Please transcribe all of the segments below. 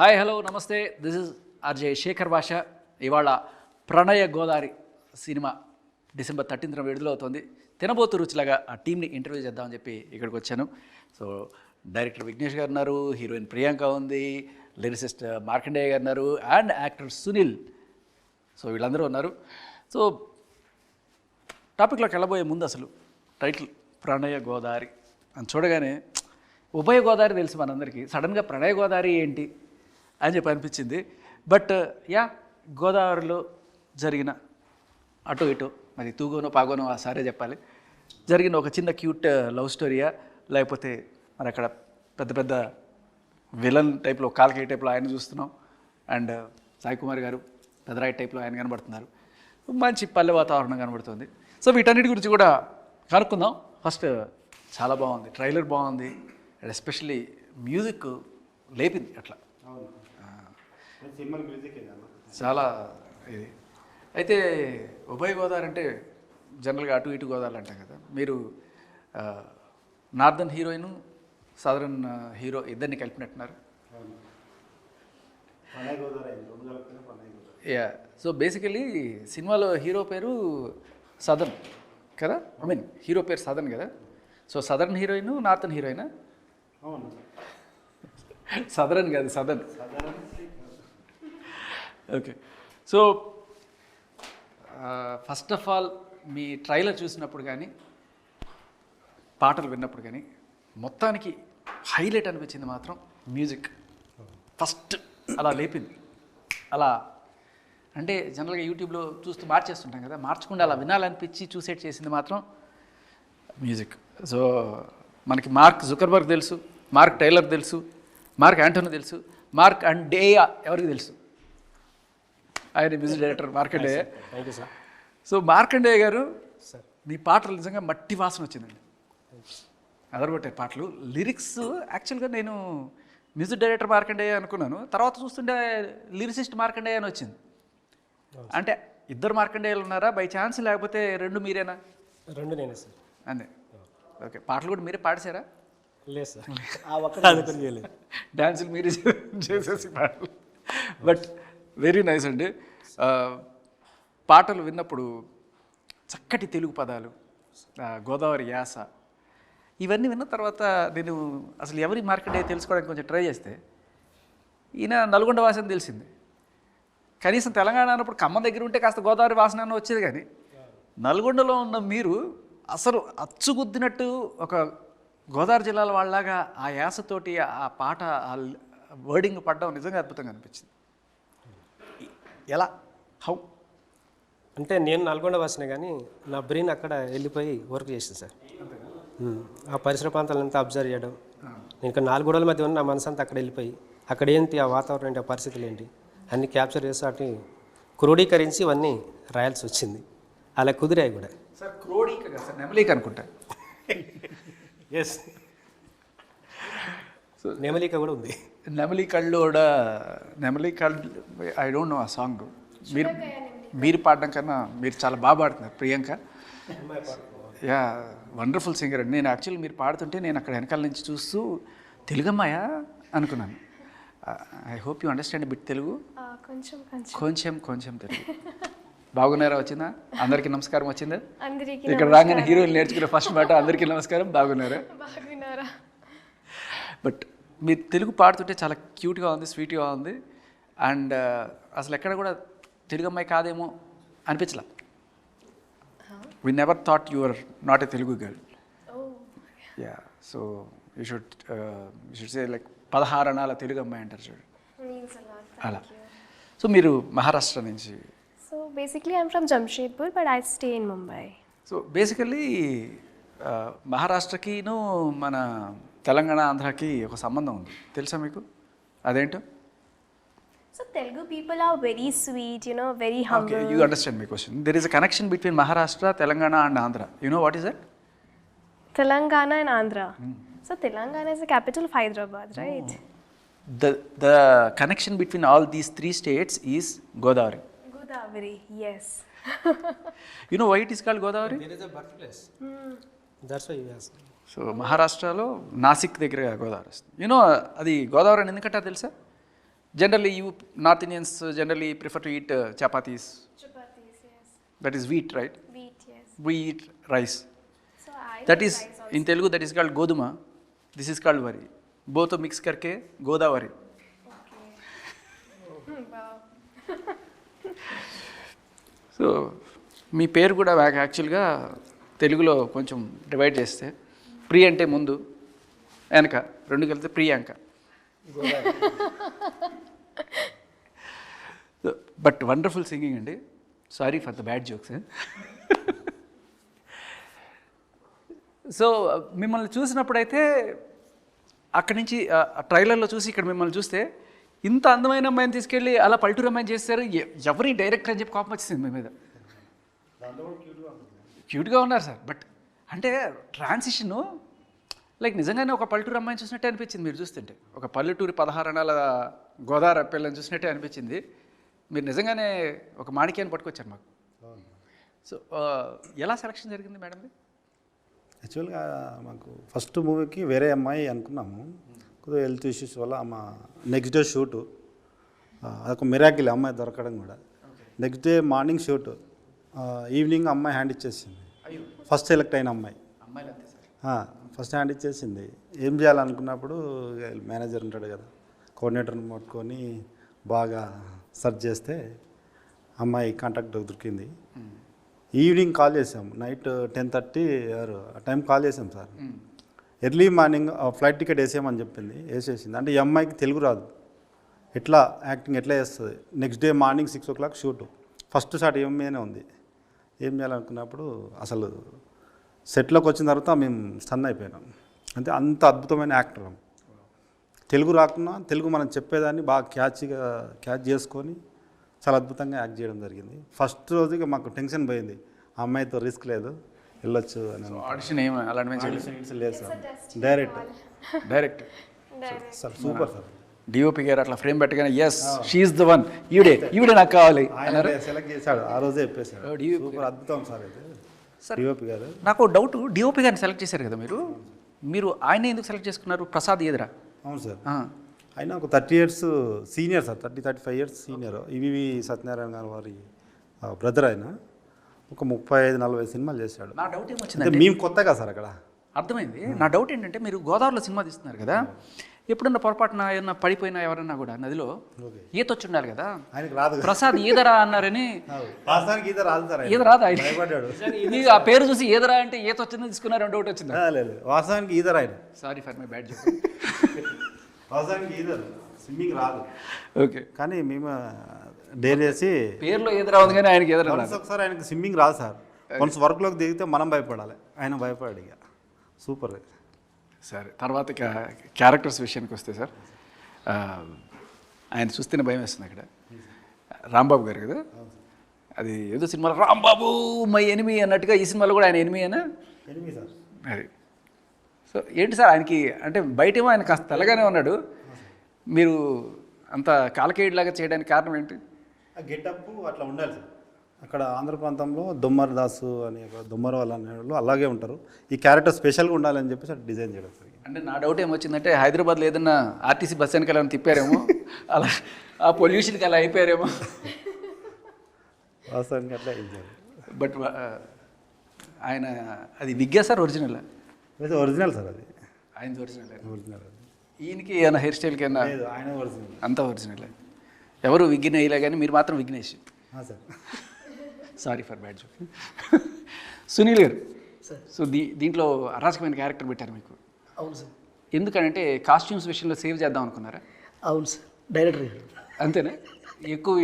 Hi hello నమస్తే. This is RJ Shekhar భాష ఇవాళ ప్రణయ గోదావరి సినిమా డిసెంబర్ థర్టీన్త్న విడుదలవుతుంది తినబోతు రుచిలాగా ఆ టీంని ఇంటర్వ్యూ చేద్దామని చెప్పి ఇక్కడికి వచ్చాను. సో డైరెక్టర్ విఘ్నేష్ గారు ఉన్నారు హీరోయిన్ ప్రియాంక ఉంది లిరిసిస్ట్ మార్కండేయ గారు ఉన్నారు అండ్ యాక్టర్ సునీల్ సో వీళ్ళందరూ ఉన్నారు. సో టాపిక్లోకి వెళ్ళబోయే ముందు అసలు టైటిల్ ప్రణయ గోదావరి. అని చూడగానే ఉభయ గోదావరి తెలుసు మనందరికీ. సడన్గా ప్రణయ గోదావరి ఏంటి? అని చెప్పి అనిపించింది. బట్ యా గోదావరిలో జరిగిన అటు ఇటు మరి తూగోనో పాగోనో ఆ సారే చెప్పాలి. జరిగిన ఒక చిన్న క్యూట్ uh, లవ్ స్టోరీయా? లేకపోతే మరి అక్కడ పెద్ద పెద్ద విలన్ టైప్లో కాలకే టైప్లో ఆయన చూస్తున్నాం. అండ్ uh, సాయి కుమార్ గారు పెదరాయి టైప్లో ఆయన కనబడుతున్నారు. మంచి పల్లె వాతావరణం కనబడుతుంది. సో వీటన్నిటి గురించి కూడా కనుక్కుందాం. ఫస్ట్ uh, చాలా బాగుంది. ట్రైలర్ బాగుంది. అండ్ ఎస్పెషల్లీ మ్యూజిక్ లేపింది అట్లా. సినిమా చాలా ఇది. అయితే ఉభయ గోదావరి అంటే జనరల్గా అటు ఇటు గోదావరి అంటాం కదా. మీరు నార్దర్న్ హీరోయిన్ సదరన్ హీరో ఇద్దరిని కలిపినట్టున్నారు. యా. సో బేసికలీ సినిమాలో హీరో పేరు సదర్న్ కదా? ఐ మీన్ హీరో పేరు సదర్న్ కదా? సో సదర్న్ హీరోయిన్ నార్థన్ హీరోయినా? అవును. సదరన్ కాదు southern okay so first of all me trailer చూసినప్పుడు కానీ పాటలు విన్నప్పుడు కానీ మొత్తానికి హైలైట్ అనిపించింది మాత్రం మ్యూజిక్ ఫస్ట్ అలా లేపింది. అలా అంటే జనరల్గా యూట్యూబ్లో చూస్తూ మార్చేస్తుంటాం కదా మార్చకుండా అలా వినాలనిపించి చూసేట్ చేసింది మాత్రం మ్యూజిక్ సో మనకి మార్క్ జుకర్బర్గ్ తెలుసు మార్క్ టైలర్ తెలుసు మార్క్ యాంటోనీ తెలుసు మార్క్ అండ్ డే ఎవరికి తెలుసు? ఆయన music director Markandeya so Markandeya garu sir మీ పాటలు నిజంగా మట్టి వాసన వచ్చిందండి. అదరగొట్టారు పాటలు. లిరిక్స్ యాక్చువల్గా నేను మ్యూజిక్ డైరెక్టర్ మార్కండేయ అనుకున్నాను. తర్వాత చూస్తుంటే లిరిసిస్ట్ మార్కండేయ అని వచ్చింది. అంటే ఇద్దరు మార్కండేయులు ఉన్నారా? బై ఛాన్స్ లేకపోతే రెండు మీరేనా? రెండు నేనే సార్ అంతే. ఓకే పాటలు కూడా మీరే పాడేశారా? లేదు సార్ డ్యాన్సులు మీరే చేసేసి పాటలు బట్ వెరీ నైస్ అండి. పాటలు విన్నప్పుడు చక్కటి తెలుగు పదాలు గోదావరి యాస ఇవన్నీ విన్న తర్వాత నేను అసలు ఎవరి మార్కెట్ అయితే తెలుసుకోవడానికి కొంచెం ట్రై చేస్తే ఈయన నల్గొండ వాసన తెలిసింది. కనీసం తెలంగాణ అన్నప్పుడు ఖమ్మం దగ్గర ఉంటే కాస్త గోదావరి వాసన అని వచ్చేది కానీ నల్గొండలో ఉన్న మీరు అసలు అచ్చుగుద్దినట్టు ఒక గోదావరి జిల్లాల వాళ్ళలాగా ఆ యాసతోటి ఆ పాట ఆ వర్డింగ్ పడడం నిజంగా అద్భుతంగా అనిపించింది. ఎలా? హౌ అంటే నేను నల్గొండ వాసినే కానీ నా బ్రెయిన్ అక్కడ వెళ్ళిపోయి వర్క్ చేసింది సార్. ఆ పరిసర ప్రాంతాలంతా అబ్జర్వ్ చేయడం. నేను ఇక్కడ నాలుగు గోడల మధ్య ఉన్న నా మనసు అంతా అక్కడ వెళ్ళిపోయి అక్కడ ఏంటి ఆ వాతావరణం ఏంటి ఆ పరిస్థితులు ఏంటి అన్ని క్యాప్చర్ చేసి వాటిని క్రోడీకరించి ఇవన్నీ రాయాల్సి వచ్చింది. అలా కుదిరాయి కూడా. సార్ క్రోడీక సార్ నెమలీక అనుకుంటా. ఎస్ నెమలిక కూడా ఉంది. నెమలి కళ్ళు కూడా నెమలి కళ్ళు ఐ డోంట్ నో ఆ సాంగ్ మీరు మీరు పాడడం కన్నా మీరు చాలా బాగా పాడుతున్నారు ప్రియాంక. యా వండర్ఫుల్ సింగర్ అండి నేను యాక్చువల్లీ మీరు పాడుతుంటే నేను అక్కడ వెనకాల నుంచి చూస్తూ తెలుగమ్మాయా అనుకున్నాను. I hope you understand bit Telugu. కొంచెం కొంచెం. తెలుగు. బాగున్నారా వచ్చిందా? అందరికీ నమస్కారం వచ్చిందా? ఇక్కడ రాగానే హీరోయిన్ నేర్చుకునే ఫస్ట్ మాట అందరికీ నమస్కారం బాగున్నారా? బాగున్నారా? బట్ మీరు తెలుగు పాడుతుంటే చాలా క్యూట్గా ఉంది స్వీట్గా ఉంది. అండ్ అసలు ఎక్కడ కూడా తెలుగు అమ్మాయి కాదేమో అనిపించలా. We never thought your not a Telugu girl yeah so you should you should say like పదహారణాల Telugu అమ్మాయి అంటారు చూడు. అలా. సో మీరు మహారాష్ట్ర నుంచి so basically I'm from Jamshedpur but I stay in Mumbai so basically మహారాష్ట్రకిను మన తెలంగాణ ఆంధ్రాకి ఒక సంబంధం ఉంది. తెలుసా మీకు? అదేంటో? So Telugu people are very sweet you know question there connection between Maharashtra Telangana Andhra you what is that Telangana and Andhra so Telangana capital Hyderabad right the the connection between all three states Godavari Godavari yes. You it is called Godavari so మహారాష్ట్రలో నాసిక్ దగ్గర గోదావరి వస్తుంది. You know అది గోదావరి అని ఎందుకంటారు తెలుసా? Generally you north Indians generally prefer to eat chapatis that is wheat right we eat rice that is in Telugu that is called godhuma this is called vari both mix కర్కే Godavari so మీ పేరు కూడా యాక్చువల్గా తెలుగులో కొంచెం divide చేస్తే ప్రి అంటే ముందు వెనక రెండు కలిపితే ప్రియాంక. బట్ వండర్ఫుల్ సింగింగ్ అండి. Sorry for the bad jokes so మిమ్మల్ని చూసినప్పుడైతే అక్కడి నుంచి ట్రైలర్లో చూసి ఇక్కడ మిమ్మల్ని చూస్తే ఇంత అందమైన అమ్మాయిని తీసుకెళ్ళి అలా పల్టూరు అమ్మాయిని చేస్తారు. ఎవరి డైరెక్టర్ అని చెప్పి కోపం వచ్చింది మీ మీద. క్యూట్గా ఉన్నారు సార్. బట్ అంటే ట్రాన్సిషను లైక్ నిజంగానే ఒక పల్లెటూరు అమ్మాయిని చూసినట్టే అనిపించింది మీరు చూస్తుంటే. ఒక పల్లెటూరి పదహారణాల గోదావరి పిల్లని చూసినట్టే అనిపించింది. మీరు నిజంగానే ఒక మాణిక్యాన్ని పట్టుకొచ్చారు మాకు. సో ఎలా సెలక్షన్ జరిగింది మేడం యాక్చువల్గా మాకు ఫస్ట్ మూవీకి వేరే అమ్మాయి అనుకున్నాము. కొద్దిగా హెల్త్ ఇష్యూస్ వల్ల మా నెక్స్ట్ డే షూటు అదొక మిరాకిల్ అమ్మాయి దొరకడం కూడా. Next day morning shoot evening అమ్మాయి హ్యాండ్ ఇచ్చేసింది. ఫస్ట్ సెలెక్ట్ అయిన అమ్మాయి. ఫస్ట్ హ్యాండ్ ఇచ్చేసింది. ఏం చేయాలనుకున్నప్పుడు మేనేజర్ ఉంటాడు కదా కోఆర్డినేటర్ని పట్టుకొని బాగా సెర్చ్ చేస్తే అమ్మాయి కాంటాక్ట్ దొరికింది. ఈవినింగ్ కాల్ చేసాం నైట్ టెన్ థర్టీ ఆ టైం కాల్ చేసాం sir. Early morning flight ticket వేసేయమని చెప్పింది వేసేసింది. అంటే ఈ అమ్మాయికి తెలుగు రాదు. ఎట్లా యాక్టింగ్ ఎట్లా చేస్తుంది? Next day morning six o'clock shoot. First shot ఏమేనే ఉంది. ఏం చేయాలనుకున్నప్పుడు అసలు సెట్లోకి వచ్చిన తర్వాత మేము స్టన్ అయిపోయినాం. అంటే అంత అద్భుతమైన యాక్టర్. తెలుగు రాకున్నా తెలుగు మనం చెప్పేదాన్ని బాగా క్యాచ్గా క్యాచ్ చేసుకొని చాలా అద్భుతంగా యాక్ట్ చేయడం జరిగింది. ఫస్ట్ రోజుగా మాకు టెన్షన్ పోయింది. ఆ అమ్మాయితో రిస్క్ లేదు వెళ్ళొచ్చు అని ఆడిషన్ ఏమి అనుకున్నాం. లేదు sir. Direct direct. Sir super sir. DOP garu అట్లా ఫ్రేమ్ పెట్టగానే ఎస్ షీఈ్ ద వన్ ఈవిడే ఈవిడే నాకు కావాలి. ఆయన సెలెక్ట్ చేశాడు. ఆ రోజే చెప్పేశాడు. సూపర్ అద్భుతం సార్ అయితే డిఓపి గారు. నాకు డౌట్ డిఓపి గారిని సెలెక్ట్ చేశారు కదా మీరు? మీరు ఆయన ఎందుకు సెలెక్ట్ చేసుకున్నారు? ప్రసాద్ ఎదురా అవును సార్. ఆ, ఆయన ఒక thirty years senior sir thirty thirty five years senior ఇవి సత్యనారాయణ గారు వారి బ్రదర్ ఆయన. ఒక ముప్పై ఐదు నలభై సినిమాలు చేశాడు. నా డౌట్ అంటే ఏమొచ్చిందంటే మేము కొత్తగా సార్ అక్కడ. అర్థమైంది. నా డౌట్ ఏంటంటే మీరు గోదావరిలో సినిమా తీస్తున్నారు కదా. ఎప్పుడన్నా పొరపాటున ఏమన్నా పడిపోయినా ఎవరన్నా కూడా నదిలో. ఈత వచ్చి ఉండాలి కదా? ఆయనకు రాదు. కదా. ప్రసాద్ ఈదరా అన్నారని ఈత రాదు ఆయన. ఆ పేరు చూసి ఈదరా అంటే ఈత వచ్చిందని తీసుకున్నారు వచ్చింది? ఆ, లేదు లేదు. వాస్తవానికి ఈదరు ఆయన. సారీ ఫర్ మై బ్యాడ్ వాస్తవానికి ఈదరు స్విమ్మింగ్ రాదు. ఓకే. కానీ మేము డేర్ చేసి పేరులో ఈదరా ఉంది కానీ ఆయనకి ఈదరా ఒకసారి ఆయనకి స్విమ్మింగ్ రాదు సార్. వన్స్ వర్క్లోకి దిగితే మనం భయపడాలి. ఆయన భయపడాడు ఇక. సూపర్. సరే తర్వాత క్యారెక్టర్స్ విషయానికి వస్తే సార్ ఆయన చూస్తేనే భయం వేస్తుంది అక్కడ. రాంబాబు గారు కదా? అది ఏదో సినిమాలో రాంబాబు మై ఎనిమి అన్నట్టుగా ఈ సినిమాలో కూడా ఆయన ఎనిమి అయినా అది సో ఏంటి సార్ ఆయనకి అంటే బయటేమో ఆయన కాస్త తెల్లగానే ఉన్నాడు. మీరు అంత కాలకేయుడిలాగా చేయడానికి కారణం ఏంటి? గెటప్ అట్లా ఉండాలి సార్. అక్కడ ఆంధ్ర ప్రాంతంలో దొమ్మర్ దాసు అనే ఒక దొమ్మర్ వాళ్ళు అనే వాళ్ళు అలాగే ఉంటారు. ఈ క్యారెక్టర్ స్పెషల్గా ఉండాలని చెప్పేసి అట్లా డిజైన్ చేయడం సార్ అంటే నా డౌట్ ఏమొచ్చిందంటే హైదరాబాద్లో ఏదన్నా ఆర్టీసీ బస్ వెనకాల ఏమైనా తిప్పారేమో? అలా ఆ పొల్యూషన్కి అలా అయిపోయారేమో? వాస్తవానికి అట్లా చేయాలి బట్ ఆయన అది విగ్గా సార్ ఒరిజినల్? ఒరిజినల్ సార్ అది. ఆయన ఒరిజినల్. ఒరిజినల్ అది. ఈయనకి ఏమైనా హెయిర్ స్టైల్కి ఏమైనా ఆయన ఒరిజినల్. అంతా ఒరిజినల్. ఎవరు విగ్గిన కానీ మీరు మాత్రం Vignesh. Sir. Sorry for bad joke Sunil garu. So దీ దీంట్లో అరాచకమైన క్యారెక్టర్ పెట్టారు మీకు. అవును సార్. ఎందుకనంటే కాస్ట్యూమ్స్ విషయంలో సేవ్ చేద్దాం అనుకున్నారా? అవును సార్. డైరెక్టర్ గారు. అంతేనా? ఎక్కువ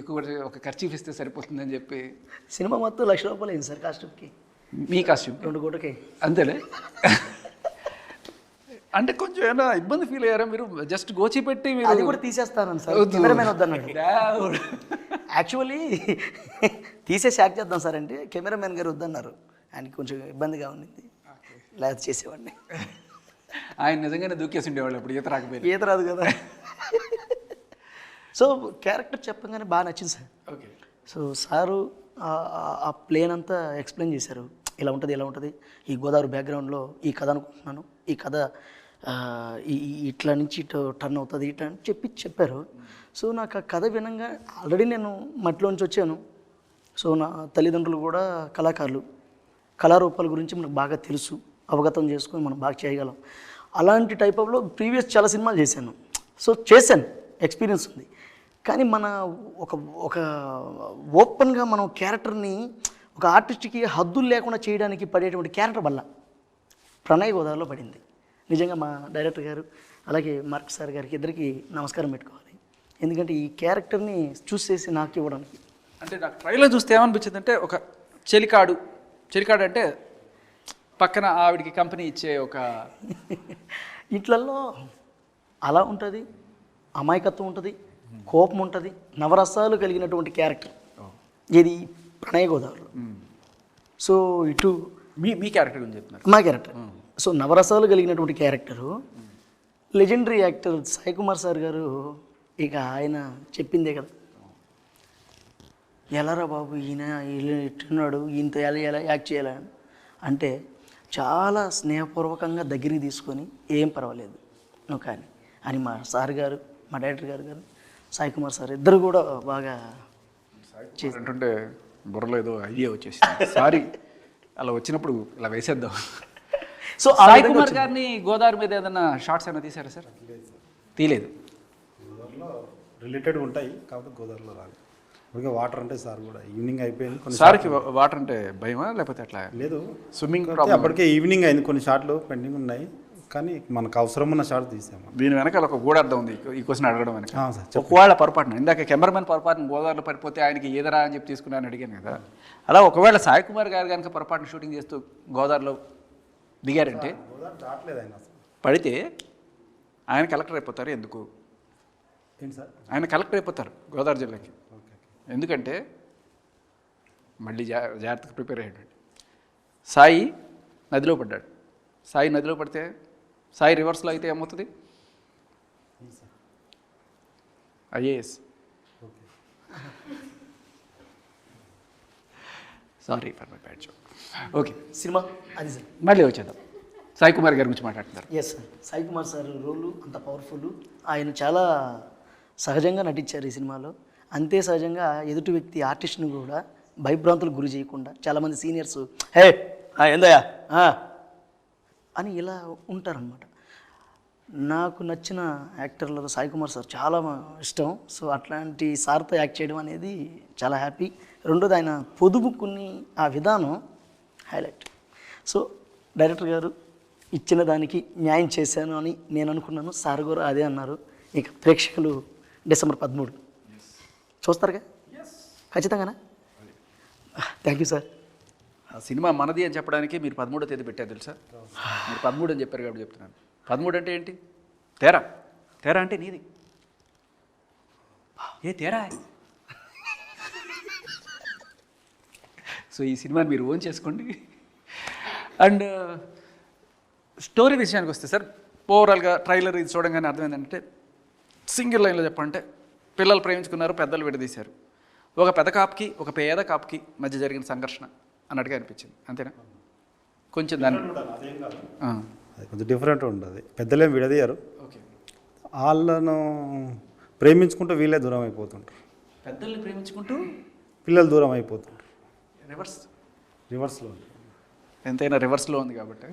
ఎక్కువ ఒక ఖర్చు ఇస్తే సరిపోతుందని చెప్పి. సినిమా మొత్తం లక్ష రూపాయలు అయింది సార్ కాస్ట్యూమ్కి. మీ కాస్ట్యూమ్. రెండు కోటకి అంతేలే అంటే కొంచెం ఏమైనా ఇబ్బంది ఫీల్ అయ్యారా? మీరు జస్ట్ గోచి పెట్టి మీరు అది కూడా తీసేస్తాను సార్. కెమెరామెన్ వద్దన్నాడు. యాక్చువల్లీ తీసేసి యాక్ట్ చేద్దాం సార్ అంటే కెమెరామెన్ గారు వద్దన్నారు. ఆయనకి కొంచెం ఇబ్బందిగా ఉండింది. లేదా చేసేవాడిని. ఆయన నిజంగానే దూకేసి ఉండేవాళ్ళు అప్పుడు ఈత రాకపోయింది ఈత రాదు కదా. సో క్యారెక్టర్ చెప్పగానే బాగా నచ్చింది సార్. ఓకే సో సారు ఆ- ప్లేన్ అంతా ఎక్స్ప్లెయిన్ చేశారు. ఇలా ఉంటుంది ఇలా ఉంటుంది. ఈ గోదావరి బ్యాక్గ్రౌండ్లో ఈ కథ అనుకుంటున్నాను. ఈ కథ ఇట్లా నుంచి ఇటు టర్న్ అవుతుంది ఇట్లా అని చెప్పి చెప్పారు. సో నాకు ఆ కథ వినంగా ఆల్రెడీ నేను మట్టిలోంచి వచ్చాను. సో నా తల్లిదండ్రులు కూడా కళాకారులు. కళారూపాల గురించి మనకు బాగా తెలుసు. అవగతం చేసుకొని మనం బాగా చేయగలం. అలాంటి టైప్ ఆఫ్లో ప్రీవియస్ చాలా సినిమాలు చేశాను. సో చేశాను. ఎక్స్పీరియన్స్ ఉంది. కానీ మన ఒక ఒక ఓపెన్గా మనం క్యారెక్టర్ని ఒక ఆర్టిస్ట్కి హద్దులు లేకుండా చేయడానికి పడేటువంటి క్యారెక్టర్ వల్ల ప్రణయ్ గోదావరిలో పడింది. నిజంగా మా డైరెక్టర్ గారు అలాగే మార్క్ సార్ గారికి ఇద్దరికి నమస్కారం పెట్టుకోవాలి. ఎందుకంటే ఈ క్యారెక్టర్ని చూస్ చేసి నాకు ఇవ్వడానికి. అంటే నాకు ట్రైలర్ చూస్తే ఏమనిపించింది అంటే ఒక చెలికాడు చెలికాడు అంటే పక్కన ఆవిడికి కంపెనీ ఇచ్చే ఒక ఇట్లల్లో అలా ఉంటుంది అమాయకత్వం ఉంటుంది కోపం ఉంటుంది నవరసాలు కలిగినటువంటి క్యారెక్టర్. ఇది ప్రణయ గోదావరిలో. సో ఇటు మీ మీ క్యారెక్టర్ గురించి చెప్తున్నారు. మా క్యారెక్టర్. సో నవరసాలు కలిగినటువంటి character. Legendary actor Sai Kumar sir garu ఇక ఆయన చెప్పిందే కదా. ఎలారా బాబు ఈయన ఇట్టున్నాడు ఈయనతో ఎలా ఎలా యాక్ట్ చేయాలని అంటే చాలా స్నేహపూర్వకంగా దగ్గరికి తీసుకొని ఏం పర్వాలేదు. నువ్వు కానీ అని మా సార్ గారు మా డైరెక్టర్ గారు గారు సాయి కుమార్ సార్ ఇద్దరు కూడా బాగా అంటుంటే బుర్రలో ఏదో ఐడియా వచ్చేసింది. సారీ అలా వచ్చినప్పుడు ఇలా వేసేద్దాం. సో సాయి కుమార్. గారిని గోదావరి మీద ఏదైనా షార్ట్స్ ఏమైనా తీసారా సార్? తీలేదు. గోదావరిలో రిలేటెడ్ ఉంటాయి కాకపోతే గోదావరిలో రాదు ఇక వాటర్ అంటే సార్ కూడా ఈవినింగ్ అయిపోయింది కొన్ని సార్కి వాటర్ అంటే భయమా లేకపోతే అట్లా లేదు. స్విమ్మింగ్ అప్పటికే ఈవినింగ్ అయింది కొన్ని షాట్లు పెండింగ్ ఉన్నాయి. కానీ మనకు అవసరం ఉన్న షాట్ తీసాము. దీని వెనకాల ఒక గూఢార్థం ఉంది ఈ క్వశ్చన్ అడగడం వెనక. ఆ, సార్, చెప్పండి. ఒకవేళ పొరపాటున ఇందాక కెమెరామెన్ పొరపాటున గోదావరిలో పడిపోతే ఆయనకి ఏదరా అని చెప్పి తీసుకున్నాను అడిగాను కదా. అలా ఒకవేళ సాయి కుమార్ గారు కనుక పొరపాటున షూటింగ్ చేస్తూ గోదావరిలో దిగారంటే పడితే ఆయన కలెక్టర్ అయిపోతారు ఎందుకు? ఆయన కలెక్టర్ అయిపోతారు గోదావరి జిల్లాకి. ఎందుకంటే మళ్ళీ జా జాగ్రత్తగా ప్రిపేర్ అయ్యాడు సాయి నదిలో పడ్డాడు. సాయి నదిలో పడితే సాయి రివర్స్లో అయితే ఏమవుతుంది? IAS. Sorry for my bad joke. Okay. Cinema? అది సార్. మళ్ళీ వచ్చేద్దాం. సాయి కుమార్ గారి గురించి మాట్లాడుతున్నారు. Yes sir Sai Kumar sir role అంత పవర్ఫుల్ ఆయన చాలా సహజంగా నటించారు ఈ సినిమాలో. అంతే సహజంగా ఎదుటి వ్యక్తి ఆర్టిస్ట్ని కూడా భయభ్రాంతులకు గురి చేయకుండా చాలామంది సీనియర్స్ హే ఏందయ్యా? ఆ," అని ఇలా ఉంటారనమాట నాకు నచ్చిన యాక్టర్లలో సాయి కుమార్ సార్ చాలా ఇష్టం. సో అట్లాంటి సార్తో యాక్ట్ చేయడం అనేది చాలా హ్యాపీ రెండోది ఆయన పొదుపు కొన్ని ఆ విధానం హైలైట్. సో డైరెక్టర్ గారు ఇచ్చిన దానికి న్యాయం చేశాను అని నేను అనుకున్నాను. సార్ గారు అదే అన్నారు. ఇక ప్రేక్షకులు డిసెంబర్ పదమూడు. చూస్తారుగా? ఖచ్చితంగానా? Thank you sir. ఆ సినిమా మనది అని చెప్పడానికి మీరు పదమూడో తేదీ పెట్టారు తెలుసా? మీరు పదమూడు అని చెప్పారు కాబట్టి చెప్తున్నాను. పదమూడు అంటే ఏంటి? తేరా. తేరా అంటే నీది. ఏ తేరా? సో ఈ సినిమాని మీరు ఓన్ చేసుకోండి. అండ్ స్టోరీ విషయానికి వస్తే సార్ ఓవరాల్గా ట్రైలర్ ఇది చూడంగానే అర్థమైందంటే సింగిల్ లైన్లో చెప్పంటే పిల్లలు ప్రేమించుకున్నారు పెద్దలు విడదీశారు. ఒక పెద్ద కాపుకి ఒక పేద కాపుకి మధ్య జరిగిన సంఘర్షణ అన్నట్టుగా అనిపించింది. అంతేనా? కొంచెం దాన్ని ఆ, అది కొంచెం డిఫరెంట్ ఉండదు. పెద్దలేం విడదీయరు. ఓకే. వాళ్ళను ప్రేమించుకుంటూ వీళ్ళే దూరం అయిపోతుంటారు. పెద్దల్ని ప్రేమించుకుంటూ పిల్లలు దూరం అయిపోతుంటారు. రివర్స్ రివర్స్లో ఎంతైనా రివర్స్లో ఉంది కాబట్టి.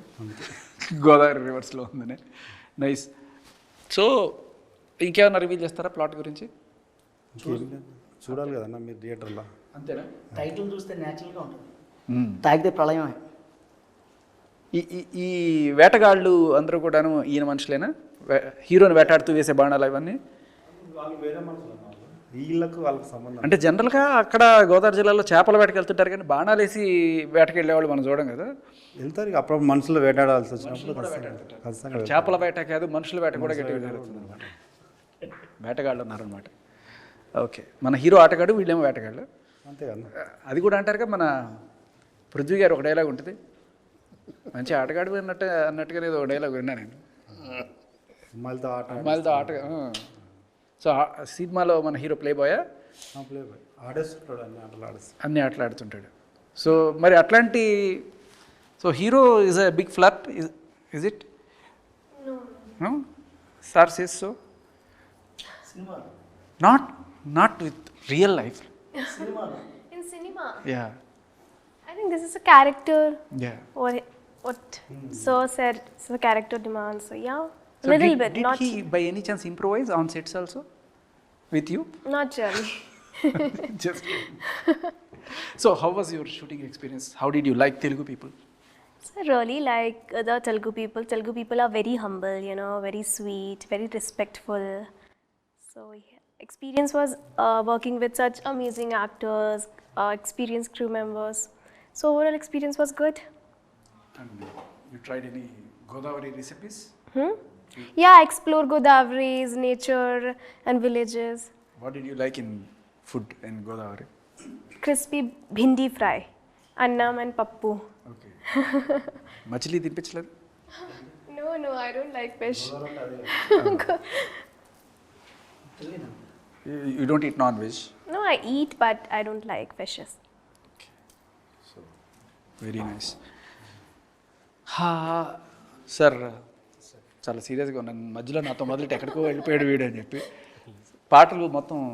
గోదావరి రివర్స్లో ఉందని. నైస్ సో ఇంకేమైనా రివీల్ చేస్తారా ప్లాట్ గురించి. చూడాలి కదన్నా మీరు థియేటర్లో అంతేనా? టైటిల్ చూస్తే న్యాచురల్గా ఉంటుంది. తాగితే ప్రళయమే. ఈ ఈ- ఈ వేటగాళ్ళు అందరూ కూడాను ఈయన మనుషులేనా? హీరోని వేటాడుతూ వేసే బాణాలు అవన్నీ వాళ్ళు వేరే మనుషులు వీళ్ళకు వాళ్ళకి సంబంధం అంటే జనరల్గా అక్కడ గోదావరి జిల్లాలో చేపల వేటకి వెళ్తుంటారు కానీ బాణాలు వేసి వేటకి వెళ్ళేవాళ్ళు మనం చూడం కదా. వెళ్తారు అప్పుడు మనుషులు వేటాడాల్సి వచ్చినప్పుడు. చేపల వేట కాదు మనుషుల వేట కూడా గట్టిగా జరుగుతుంది అనమాట. వేటగాళ్ళు ఉన్నారనమాట ఓకే మన హీరో ఆటగాడు వీళ్ళేమో వేటగాళ్ళు. అంతే కదా. అది కూడా అంటారు కదా మన పృథ్వీ గారు ఒక డైలాగ్ ఉంటుంది. మంచి ఆటగాడు అన్నట్టు అన్నట్టుగానే ఏదో ఒక డైలాగ్ విన్నా నేను. అమ్మాయిలతో ఆట అమ్మాయిలతో ఆట సో సినిమాలో మన హీరో ప్లే బాయా అన్ని ఆటలాడుతుంటాడు సో మరి అట్లాంటి so hero is a big flop is it sir says so not not with real life character by any chance improvise on sets also with you? not really. Just. so how was your shooting experience? How did you like Telugu people? So I really like the Telugu people. Telugu people are very humble, you know, very sweet, very respectful. So yeah, experience was uh, working with such amazing actors, uh, experienced crew members. So overall experience was good. And you tried any Godavari recipes? Hmm? Yeah, explore Godavari's nature and villages. What did you like in food in Godavari? Crispy bhindi fry, annam and pappu. Okay. Machli din pe? No, no, I don't like fish. you don't eat non-veg? No, I eat, but I don't like fishes. Okay. So, very nice. Ha, sir. చాలా సీరియస్గా ఉన్నాను. మధ్యలో నాతో మొదలెట్టి ఎక్కడికో వెళ్ళిపోయాడు వీడు అని చెప్పి. పాటలు మొత్తం